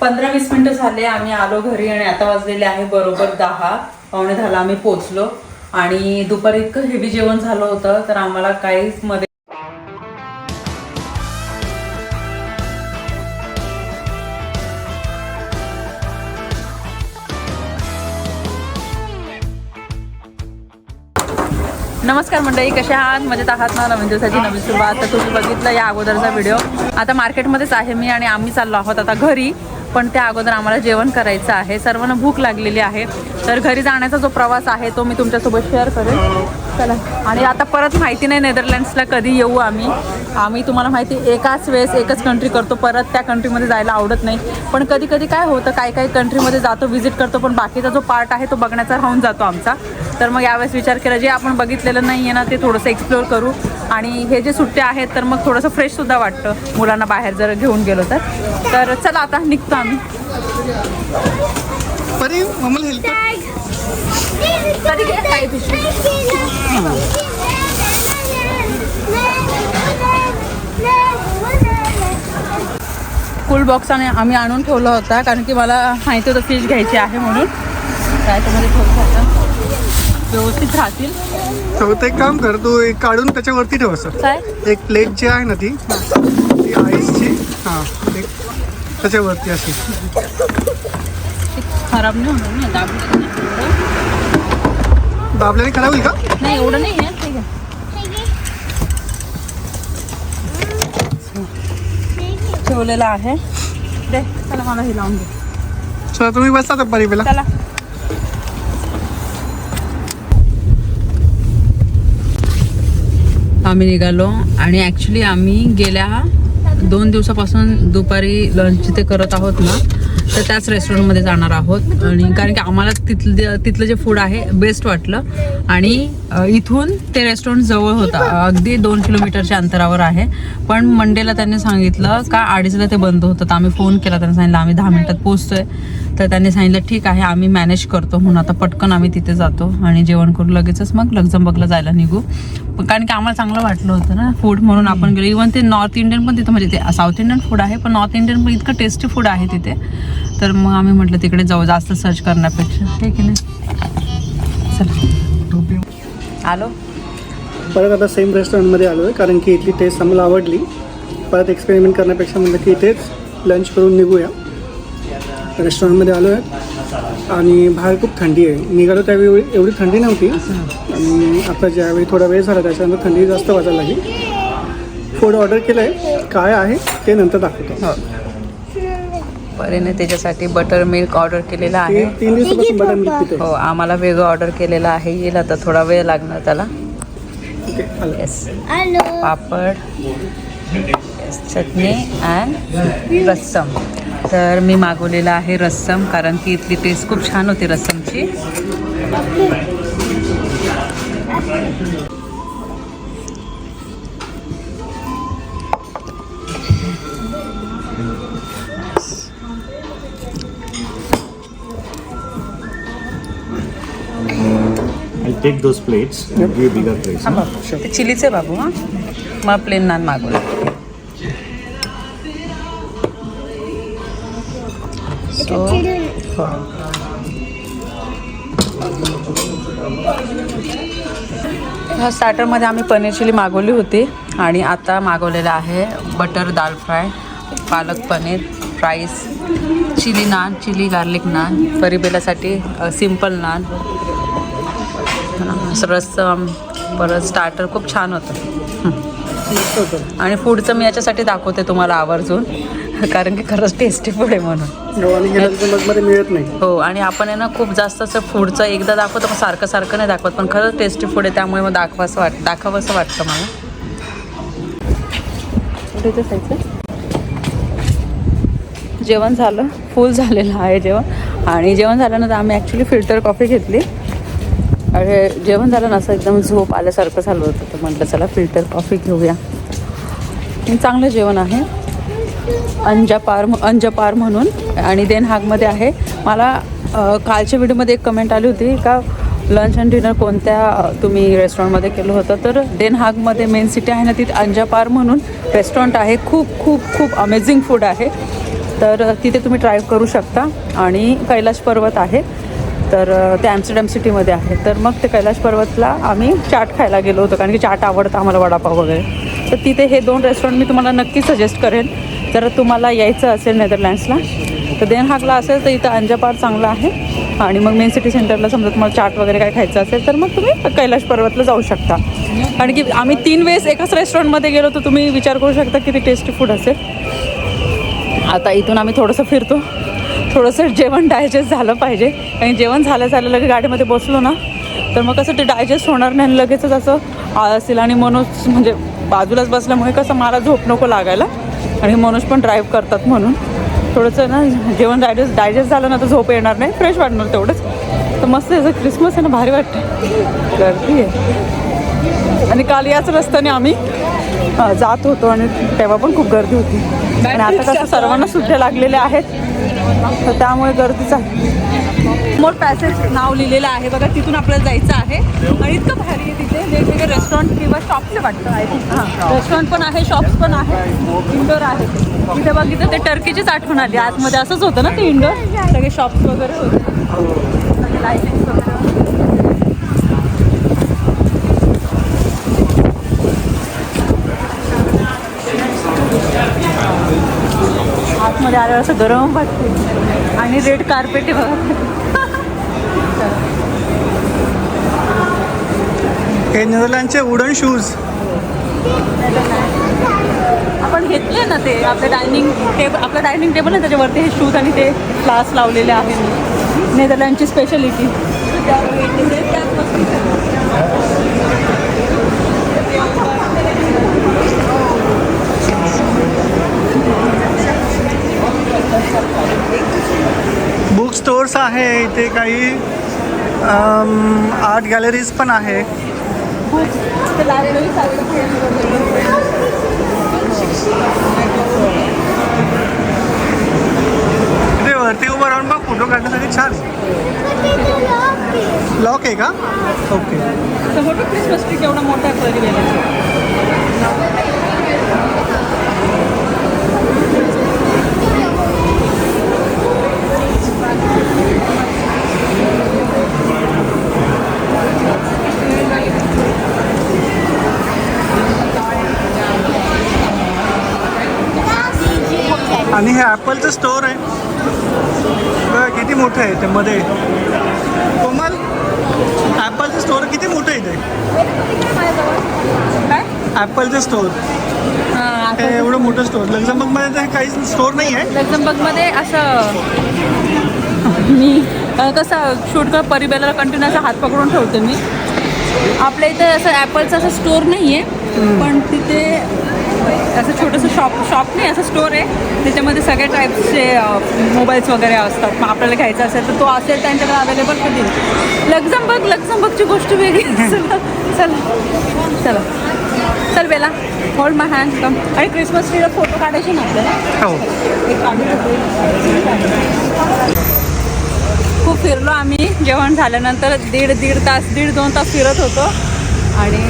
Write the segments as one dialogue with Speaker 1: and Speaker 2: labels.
Speaker 1: पंधरा वीस मिनटं झाले आम्ही आलो घरी आणि आता वाजलेले आहे बरोबर दहा. पावणे दहाला आम्ही पोचलो आणि दुपारी इतकं हेवी जेवण झालं होतं तर आम्हाला काहीच मध्ये नमस्कार मंडळी कशा आहात? मजेत आहात ना? नवीन दिवसाची नवीन सुरुवात. तर तुम्ही बघितलं या अगोदरचा व्हिडिओ आता मार्केटमध्येच आहे मी आणि आम्ही चाललो आहोत आता घरी. पण त्या अगोदर आम्हाला जेवण करायचं आहे. सर्वांना भूक लागलेली आहे. तर घरी जाण्याचा जो प्रवास आहे तो मी तुमच्यासोबत शेअर करेन चला. आणि आता परत माहिती नाही नेदरलँड्सला कधी येऊ आम्ही. आम्ही तुम्हाला माहिती एकाच वेळेस एकच कंट्री करतो. परत त्या कंट्रीमध्ये जायला आवडत नाही. पण कधी कधी काय होतं काही काही कंट्रीमध्ये जातो व्हिजिट करतो पण बाकीचा जो पार्ट आहे तो बघण्याचा राहून जातो आमचा. तर मग यावेळेस विचार केला जे आपण बघितलेलं नाही आहे ना ते थोडंसं एक्सप्लोअर करू. आणि हे जे सुट्टे आहेत तर मग थोडंसं फ्रेशसुद्धा वाटतं. मुलांना बाहेर जर घेऊन गेलो तर. तर चला आता निघतो आम्ही.
Speaker 2: परी मम्हाला हेल्प
Speaker 1: कधी गेलं काय पिशवी. फुल बॉक्स आणि आम्ही आणून ठेवला होता कारण की मला माहिती होतं फिश घ्यायची आहे म्हणून. त्याच्यामध्ये ठेवलं होतं. व्यवस्थित राहतील.
Speaker 2: तर ते एक काम कर तू एक काढून त्याच्यावरती ठेव असं.
Speaker 1: काय?
Speaker 2: एक प्लेट जी आहे ना ती ती आईसची हां एक त्याच्यावरती अशी.
Speaker 1: ती खराब नाही होणार ना दाबून
Speaker 2: दाबल्याने खराब होईल का?
Speaker 1: नाही एवढं नाही आहे ठीक आहे. ठेवलेलं आहे. दे चला मला हे लावून दे.
Speaker 2: चला तुम्ही बसता तर परी
Speaker 1: आम्ही निघालो आणि ॲक्च्युली आम्ही गेल्या दोन दिवसापासून दुपारी लंच ते करत आहोत ना तर त्याच रेस्टॉरंटमध्ये जाणार आहोत. आणि कारण की आम्हाला तिथलं तिथलं जे फूड आहे बेस्ट वाटलं. आणि इथून ते रेस्टॉरंट जवळ होतं. अगदी दोन किलोमीटरच्या अंतरावर आहे. पण मंडेला त्यांनी सांगितलं का अडीचला ते बंद होतं. तर आम्ही फोन केला. त्यांनी सांगितलं आम्ही दहा मिनिटात पोचतोय तर त्यांनी सांगितलं ठीक आहे आम्ही मॅनेज करतो म्हणून. आता पटकन आम्ही तिथे जातो आणि जेवण करू. लगेचच मग लक्झमबर्गला जायला निघू. कारण की आम्हाला चांगलं वाटलं होतं ना फूड म्हणून आपण गेलो. इवन ते नॉर्थ इंडियन पण तिथं म्हणजे ते साऊथ इंडियन फूड आहे पण नॉर्थ इंडियन पण इतकं टेस्टी फूड आहे तिथे. तर मग आम्ही म्हटलं तिकडे जाऊ जास्त सर्च करण्यापेक्षा. ठीक आहे ना चला. आलो?
Speaker 2: परत आता सेम रेस्टॉरंटमध्ये आलो आहे कारण की इथली टेस्ट आम्हाला आवडली. परत एक्सपेरिमेंट करण्यापेक्षा म्हटलं की इथेच लंच करून निघूया. रेस्टॉरंटमध्ये आलो आहे आणि बाहेर खूप थंडी आहे. निघालो त्यावेळी एवढी थंडी नव्हती. आणि आता ज्यावेळी थोडा वेळ झाला त्याच्यानंतर थंडी जास्त वाजायला लागली. फूड ऑर्डर केलं आहे काय आहे ते नंतर दाखवतो.
Speaker 1: हो. परीने त्याच्यासाठी बटर मिल्क ऑर्डर केलेलं आहे.
Speaker 2: तीन दिवसापासून बटर मिल्क पितो
Speaker 1: हो आम्हाला वेगळं ऑर्डर केलेलं आहे. येईल आता थोडा वेळ लागणार त्याला.
Speaker 2: ओके आलं.
Speaker 1: Yes. Papad yes chutney and rasam. तर मी मागवलेलं आहे रस्सम कारण की इथली टेस्ट खूप छान होती रस्समची.
Speaker 3: Take those plates and give bigger plates.
Speaker 1: हा? बाबू ते चिलीचे बाबू हां मग प्लेन नान मागवलं सो ह्या स्टार्टरमध्ये आम्ही पनीर चिली मागवली होती आणि आता मागवलेलं आहे butter dal fry palak paneer fries chilli naan chilli garlic naan परिबेलासाठी simple naan rasam परत स्टार्टर खूप छान होतं. आणि फूडचं मी याच्यासाठी दाखवते तुम्हाला आवर्जून कारण की खरंच टेस्टी फूड आहे म्हणून.
Speaker 2: मिळत नाही.
Speaker 1: हो आणि आपण आहे ना खूप जास्त असं फूडचं एकदा दाखवतो पण सारखं सारखं नाही दाखवत पण खरंच टेस्टी फूड आहे त्यामुळे मग दाखवासं वाट दाखवावंसं वाटतं मला. जेवण झालं फुल झालेलं आहे जेवण. आणि जेवण झाल्यानंतर आम्ही ॲक्च्युली फिल्टर कॉफी घेतली. जेवण झालं ना असं एकदम झोप आल्यासारखं झालं होतं. तर म्हटलं चला फिल्टर कॉफी घेऊया. चांगलं जेवण आहे. अंजापार अंजपार म्हणून. आणि देन हागमध्ये आहे. मला कालच्या व्हिडिओमध्ये एक कमेंट आली होती का लंच अँड डिनर कोणत्या तुम्ही रेस्टॉरंटमध्ये केलं होतं? तर डेन हागमध्ये मेन सिटी आहे ना तिथे अंजापार म्हणून रेस्टॉरंट आहे. खूप खूप खूप अमेझिंग फूड आहे. तर तिथे तुम्ही ट्राय करू शकता. आणि कैलाश पर्वत आहे. तर ते ॲम्स्टरडॅम सिटीमध्ये आहे. तर मग ते कैलाश पर्वतला आम्ही चाट खायला गेलो होतो कारण की चाट आवडतं आम्हाला वडापाव वगैरे. तर तिथे हे दोन रेस्टॉरंट मी तुम्हाला नक्की सजेस्ट करेन. जर तुम्हाला यायचं असेल नेदरलँड्सला तर देन हाकला असेल तर इथं अंजापार चांगला आहे. आणि मग मेन सिटी सेंटरला समजा तुम्हाला चाट वगैरे काय खायचं असेल तर मग तुम्ही कैलाश पर्वतला जाऊ शकता. कारण की आम्ही तीन वेळेस एकाच रेस्टॉरंटमध्ये गेलो तर तुम्ही विचार करू शकता किती टेस्टी फूड असेल. आता इथून आम्ही थोडंसं फिरतो. थोडंसं जेवण डायजेस्ट झालं पाहिजे. आणि जेवण झालं झालं लगेच गाडीमध्ये बसलो ना तर मग कसं ते डायजेस्ट होणार नाही आणि लगेचच असं असेल आणि मनोज म्हणजे बाजूलाच बसल्यामुळे कसं मला झोप नको लागायला. आणि मनोज पण ड्राईव्ह करतात म्हणून. थोडंसं ना जेवण डायजेस्ट डायजेस्ट झालं ना तर झोप येणार नाही फ्रेश वाटणार तेवढंच. तर मस्त याचं क्रिसमस आहे ना भारी वाटतं गर्दी आहे. आणि काल याच रस्त्याने आम्ही जात होतो आणि तेव्हा पण खूप गर्दी होती. आणि आता कसं सर्वांना सुट्ट्या लागलेल्या आहेत तर त्यामुळे गर्दीच आहे. मोर पॅसेज नाव लिहिलेलं आहे. बघा तिथून आपल्याला जायचं आहे. आणि इतकं भारी आहे तिथे. वेगवेगळे रेस्टॉरंट किंवा शॉप्स वाटतं. आय थिंक हां. रेस्टॉरंट पण आहे शॉप्स पण आहे. इंडोर आहे. तिथे बघितलं ते टर्कीचीच आठवण आली. आतमध्ये असंच होतं ना ते इंडोर सगळे शॉप्स वगैरे होते. लायसन्स लायटिंग्स वगैरे आतमध्ये आल्यावर असं गरम वाटते. आणि रेड कार्पेट बघा.
Speaker 2: हे नेदरलँडचे वुडन शूज
Speaker 1: आपण घेतले ना ते आपलं डायनिंग टेबल आपलं डायनिंग टेबल आहे त्याच्यावरती हे शूज आणि ते फ्लास लावलेले आहेत. नेदरलँडची स्पेशलिटी
Speaker 2: आहे इथे काही आर्ट गॅलरीज पण आहे. इथे वरती उभं राहून बघ फोटो काढण्यासाठी छान. लॉक आहे का? ओके
Speaker 1: क्रिसमस ट्री केवढा मोठा
Speaker 2: हे ॲपलचं स्टोअर आहे. किती मोठं आहे ते मध्ये. कोमल ॲपलचं स्टोअर किती मोठं आहे ते? ॲपलचं स्टोअर हे एवढं मोठं स्टोअर लक्झमबर्गमध्ये तर काहीच स्टोअर नाही आहे.
Speaker 1: लक्झमबर्गमध्ये असं मी कसं शूट कर परिबेला कंटिन्यू असं हात पकडून ठेवते मी. आपल्या इथे असं ॲपलचं असं स्टोअर नाही आहे पण तिथे असं छोटंसं शॉप शॉप नाही असं स्टोअर आहे. त्याच्यामध्ये सगळ्या टाईप्सचे मोबाईल्स वगैरे असतात. मग आपल्याला घ्यायचा असेल तर तो असेल त्यांच्याकडे अवेलेबल कधी लक्झमबर्ग लक्झमबर्गची गोष्ट वेगळी. चला चला. चला. चल Bella. Hold my hand come आणि क्रिसमस ट्रीला फोटो काढायचे ना आपल्याला?
Speaker 2: हो.
Speaker 1: खूप फिरलो आम्ही. जेवण झाल्यानंतर दीड दीड तास दीड दोन तास फिरत होतो. आणि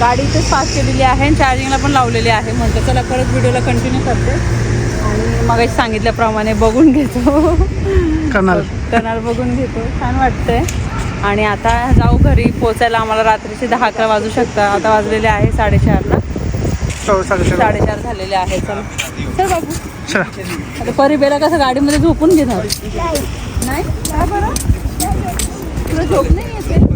Speaker 1: गाडी इथेच पास केलेली आहे आणि चार्जिंगला पण लावलेली आहे. म्हणतो चला परत व्हिडिओला कंटिन्यू करते. आणि मग सांगितल्याप्रमाणे बघून घेतो.
Speaker 2: कनाल
Speaker 1: कनाल बघून घेतो. छान वाटतंय. आणि आता जाऊ घरी पोचायला आम्हाला रात्रीचे दहा अकरा वाजू शकतात. आता वाजलेले आहे साडेचारला.
Speaker 2: हो साडेचार
Speaker 1: झालेले आहे. चल. चल बाबू. आता परिबेला कसं गाडीमध्ये झोपून घेणार? नाही? तुला झोप नाही येते?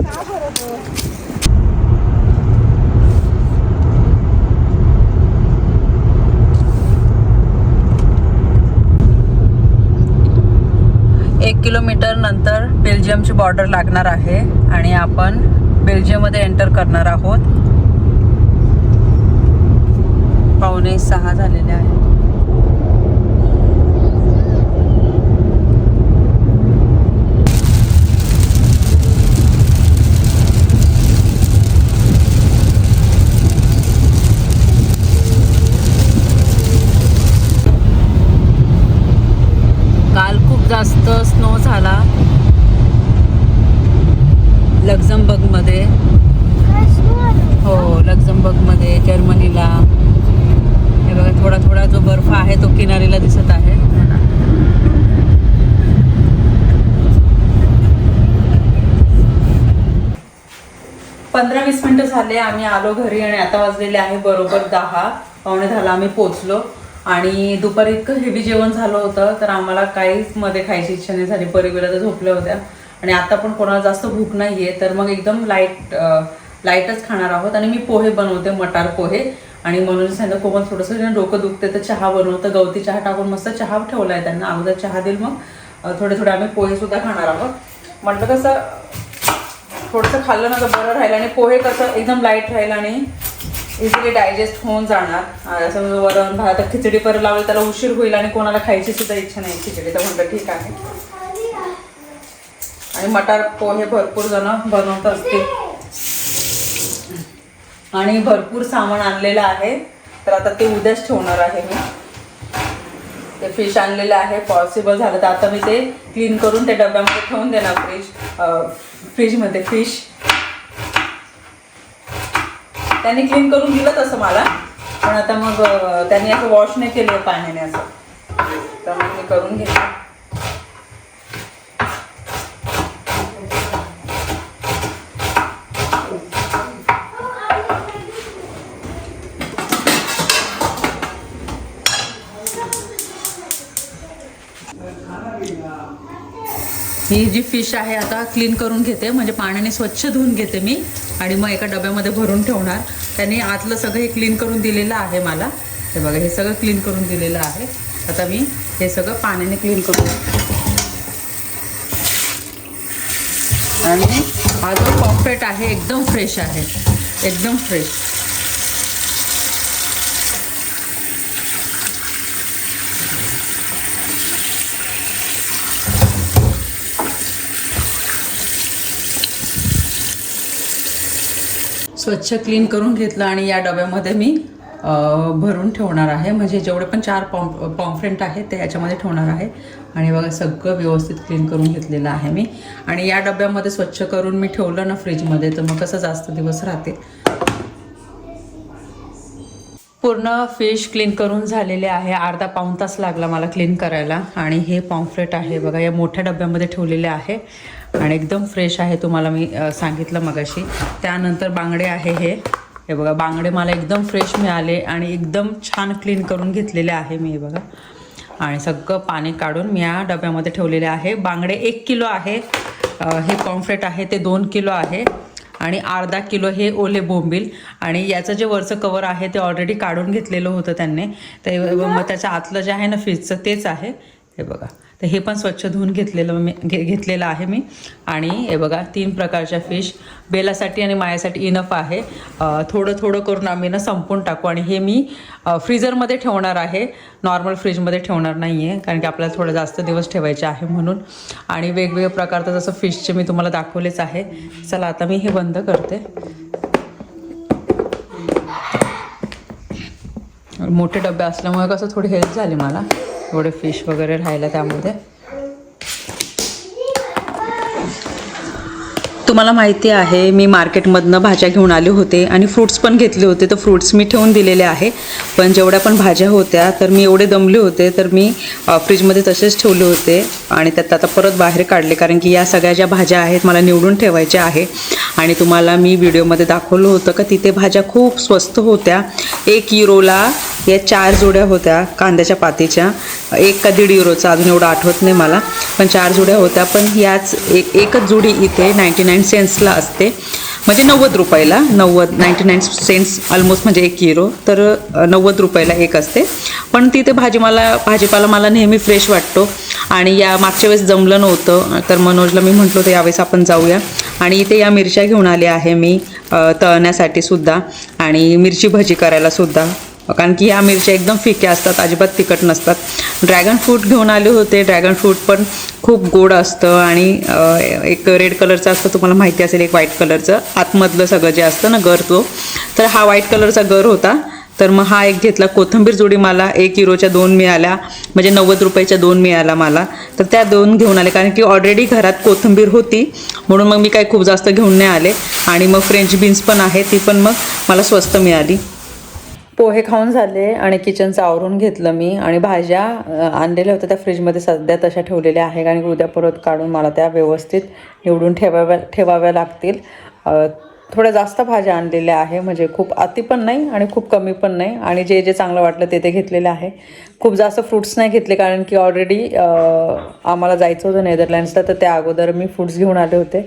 Speaker 1: किलोमीटर नंतर बेल्जियमची बॉर्डर लागणार आहे आणि आपण बेल्जियममध्ये एंटर करणार आहोत. पावणे सहा झालेले आहे काल खूप जास्त स्नो झाला लक्झमबर्गमध्ये हो लक्झमबर्गमध्ये जर्मनीला हे बघा थोडा थोडा जो बर्फ आहे तो किनारीला दिसत आहे पंधरा वीस मिनिटं झाले आम्ही आलो घरी आणि आता वाजलेले आहे बरोबर दहा. पावणे दहाला आम्ही पोचलो आणि दुपारी इतकं हेवी जेवण झालं होतं तर आम्हाला काहीच मध्ये खायची इच्छा नाही झाली. परिवेला तर झोपल्या होत्या. आणि आता पण कोणाला जास्त भूक नाही आहे तर मग एकदम लाइट लाईटच खाणार आहोत. आणि मी पोहे बनवते मटार पोहे. आणि म्हणून सांगितलं कोमल थोडंसं ना डोकं दुखते तर चहा बनवतं गवती चहा टाकून मस्त चहा ठेवला आहे त्यांना. अगोदर चहा देईल मग. थोडे थोडे आम्ही पोहे सुद्धा खाणार आहोत. म्हटलं कसं थोडंसं खाल्लं ना तर बरं राहील आणि पोहे कसं एकदम लाइट राहील आणि इझिली डायजेस्ट होऊन जाणार. असं वरण भात खिचडी परत लावली त्याला उशीर होईल आणि कोणाला खायची सुद्धा इच्छा नाही खिचडी. तर म्हणलं ठीक आहे. आणि मटार पोहे भरपूर जण बनवत असतील. आणि भरपूर सामान आणलेलं आहे. तर आता ते उद्याच ठेवणार आहे मी. ते फिश आणलेलं आहे. पॉसिबल झालं तर आता मी ते क्लीन करून ते डब्यामध्ये ठेवून देणार फ्रीज फ्रीजमध्ये फिश त्यांनी क्लीन करून दिलं तसं मला. पण आता मग त्यांनी असं वॉश नाही केलं पाण्याने असं. तर मग मी करून घेतलं ही जी फिश आहे आता क्लीन करून घेते म्हणजे पाण्याने स्वच्छ धुवून घेते मी आणि मग एका डब्यामध्ये भरून ठेवणार. त्याने आतलं सगळं हे क्लीन करून दिलेलं आहे मला. हे बघा हे सगळं क्लीन करून दिलेलं आहे. आता मी हे सगळं पाण्याने क्लीन करून आणि हा जो पॉम्पेट आहे एकदम फ्रेश आहे. एकदम फ्रेश स्वच्छ क्लीन करून घेतलं आणि या डब्यामध्ये मी भरून ठेवणार आहे. म्हणजे जेवढे पण चार पॉम्प पॉम्फ्रेंट आहेत ते याच्यामध्ये ठेवणार आहे. आणि बघा सगळं व्यवस्थित क्लीन करून घेतलेलं आहे मी. आणि या डब्यामध्ये स्वच्छ करून मी ठेवलं ना फ्रीजमध्ये तर मग कसं जास्त दिवस राहते पूर्ण फिश क्लीन करून झालेले आहे. अर्धा पाऊण तास लागला मला क्लीन करायला. आणि हे पॉम्फ्रेट आहे. बघा या मोठ्या डब्यामध्ये ठेवलेले आहे. आणि एकदम फ्रेश आहे तुम्हाला मी सांगितलं मगाशी. त्यानंतर बांगडे आहे हे. हे बघा बांगडे मला एकदम फ्रेश मिळाले आणि एकदम छान क्लीन करून घेतलेले आहे मी हे बघा. आणि सगळं पाणी काढून मी या डब्यामध्ये ठेवलेले आहे. बांगडे एक किलो आहे हे कॉम्फ्रेट आहे ते दोन किलो आहे. आणि अर्धा किलो हे ओले बोंबील. आणि याचं जे वरचं कवर आहे ते ऑलरेडी काढून घेतलेलं होतं त्यांनी. ते मग त्याच्या आतलं जे आहे ना फ्रीजचं तेच आहे. हे बघा. तर हे पण स्वच्छ धुवून घेतलेलं मी घे घेतलेलं आहे मी. आणि हे बघा तीन प्रकारच्या फिश बेलासाठी आणि मायासाठी इनफ आहे. थोडं थोडं करून आम्ही ना संपून टाकू. आणि हे मी फ्रीजरमध्ये ठेवणार आहे. नॉर्मल फ्रीजमध्ये ठेवणार नाही आहे कारण की आपल्याला थोडं जास्त दिवस ठेवायचे आहे म्हणून. आणि वेगवेगळ्या प्रकारचं जसं फिशचे मी तुम्हाला दाखवलेच आहे. चला आता मी हे बंद करते. मोठे डबे असल्यामुळे कसं थोडी हेल्प झाली मला. थोडे फिश वगैरे राहिलं त्यामध्ये. तुम्हाला माहिती आहे मी मार्केटमधनं भाज्या घेऊन आले होते आणि फ्रूट्स पण घेतले होते. तर फ्रूट्स मी ठेवून दिलेले आहे. पण जेवढ्या पण भाज्या होत्या तर मी एवढे दमले होते तर मी फ्रीजमध्ये तसेच ठेवले होते आणि त्यात आता परत बाहेर काढले. कारण की या सगळ्या ज्या भाज्या आहेत मला निवडून ठेवायच्या आहे. आणि तुम्हाला मी व्हिडिओमध्ये दाखवलं होतं का तिथे भाज्या खूप स्वस्त होत्या. एक युरोला या चार जोड्या होत्या कांद्याच्या पातीच्या. एक का दीड युरोचा अजून एवढं आठवत नाही मला पण चार जोड्या होत्या. पण याच एक एकच जोडी इथे नाईंटी नाईन सेन्सला असते. म्हणजे नव्वद रुपयाला नव्वद नाईंटी नाईन सेंट्स ऑलमोस्ट म्हणजे एक किलो तर नव्वद रुपयाला एक असते. पण तिथे भाजी मला भाजीपाला मला नेहमी फ्रेश वाटतो. आणि या मागच्या वेळेस जमलं नव्हतं तर मनोजला मी म्हटलं होतं यावेळेस आपण जाऊया. आणि इथे या मिरच्या घेऊन आले आहे मी तळण्यासाठी सुद्धा. आणि मिरची भजी करायला सुद्धा. कारण की ह्या मिरच्या एकदम फिक्या असतात अजिबात तिखट नसतात. ड्रॅगन फ्रूट घेऊन आले होते. ड्रॅगन फ्रूट पण खूप गोड असतं आणि एक रेड कलरचं असतं तुम्हाला माहिती असेल एक व्हाईट कलरचं आतमधलं सगळं जे असतं ना गर तो. तर हा व्हाईट कलरचा गर होता. तर मग हा एक घेतला. कोथिंबीर जोडी मला एक युरोच्या दोन मिळाल्या. म्हणजे नव्वद रुपयाच्या दोन मिळाल्या मला. तर त्या दोन घेऊन आले. कारण की ऑलरेडी घरात कोथिंबीर होती. म्हणून मग मी काही खूप जास्त घेऊन नाही आले. आणि मग फ्रेंच बीन्स पण आहे. ती पण मग मला स्वस्त मिळाली. पोहे खाऊन झाले आणि किचनचं आवरून घेतलं मी. आणि भाज्या आणलेल्या होत्या त्या फ्रीजमध्ये सध्या तशा ठेवलेल्या आहे आणि उद्या परत काढून मला त्या व्यवस्थित निवडून ठेवाव्या ठेवाव्या लागतील. थोड्या जास्त भाज्या आणलेल्या आहे म्हणजे खूप अति पण नाही आणि खूप कमी पण नाही. आणि जे जे चांगलं वाटलं ते ते घेतलेलं आहे. खूप जास्त फ्रुट्स नाही घेतले कारण की ऑलरेडी आम्हाला जायचं होतं नेदरलँड्सला तर त्या अगोदर मी फ्रुट्स घेऊन आले होते.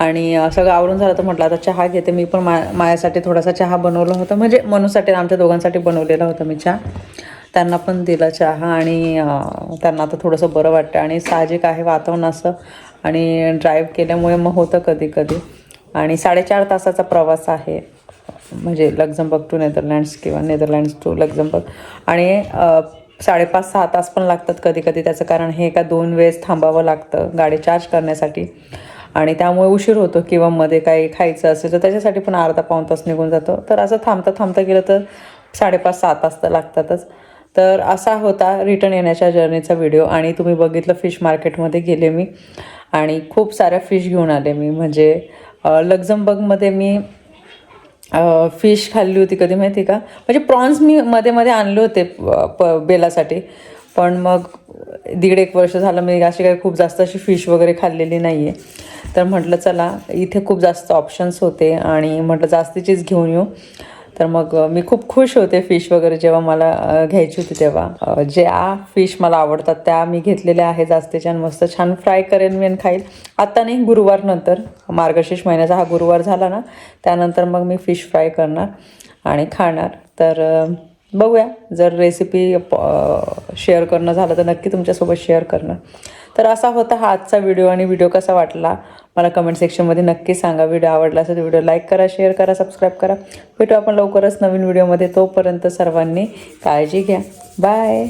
Speaker 1: आणि सगळं आवरून झालं तर म्हटलं आता चहा घेते. मी पण मा माझ्यासाठी थोडासा चहा बनवला होता. म्हणजे मनूसाठी आमच्या दोघांसाठी बनवलेला होता मी चहा. त्यांना पण दिला चहा आणि त्यांना आता थोडंसं बरं वाटतं. आणि साहजिक आहे वातावरण असं. आणि ड्राईव्ह केल्यामुळे मग होतं कधी कधी. आणि साडेचार तासाचा प्रवास आहे. म्हणजे लक्झमबर्ग टू नेदरलँड्स किंवा नेदरलँड्स टू लक्झमबर्ग. आणि साडेपाच सहा तास पण लागतात कधी कधी. त्याचं कारण हे का दोन वेळेस थांबावं लागतं. गाडी चार्ज करण्यासाठी. आणि त्यामुळे उशीर होतो किंवा मध्ये काही खायचं असेल तर त्याच्यासाठी पण अर्धा पाऊण तास निघून जातो. तर असं थांबता थांबता गेलं तर साडेपाच सहा तास तर लागतातच. तर असा होता रिटर्न येण्याच्या जर्नीचा व्हिडिओ आणि तुम्ही बघितलं फिश मार्केटमध्ये गेले मी. आणि खूप साऱ्या फिश घेऊन आले मी. म्हणजे लक्झमबर्गमध्ये मी फिश खाल्ली होती कधी माहिती का? म्हणजे प्रॉन्स मी मध्ये मध्ये आणले होते प- प बेलासाठी. पण मग दीड एक वर्ष झालं मी अशी काही खूप जास्त अशी फिश वगैरे खाल्लेली नाही आहे तर म्हटलं चला इथे खूप जास्त ऑप्शन्स होते आणि म्हटलं जास्तीचीच घेऊन येऊ. तर मग मी खूप खुश होते फिश वगैरे जेव्हा मला घ्यायची होती तेव्हा. ज्या फिश मला आवडतात त्या मी घेतलेल्या आहे जास्तीच्या मस्त छान फ्राय करेन मी आणि खाईल. आत्ता नाही गुरुवार नंतर. मार्गशीर्ष महिन्याचा हा गुरुवार झाला ना त्यानंतर मग मी फिश फ्राय करणार आणि खाणार. तर बघूया. जर रेसिपी शेअर करणं झालं तर नक्की तुमच्यासोबत शेअर करणार तर असा होता हा आजचा व्हिडिओ आणि व्हिडिओ कसा वाटला? मला कमेंट सेक्शनमध्ये नक्की सांगा. व्हिडिओ आवडला असेल तर व्हिडिओ लाईक करा शेअर करा सबस्क्राईब करा. भेटू आपण लवकरच नवीन व्हिडिओमध्ये तोपर्यंत सर्वांनी काळजी घ्या. बाय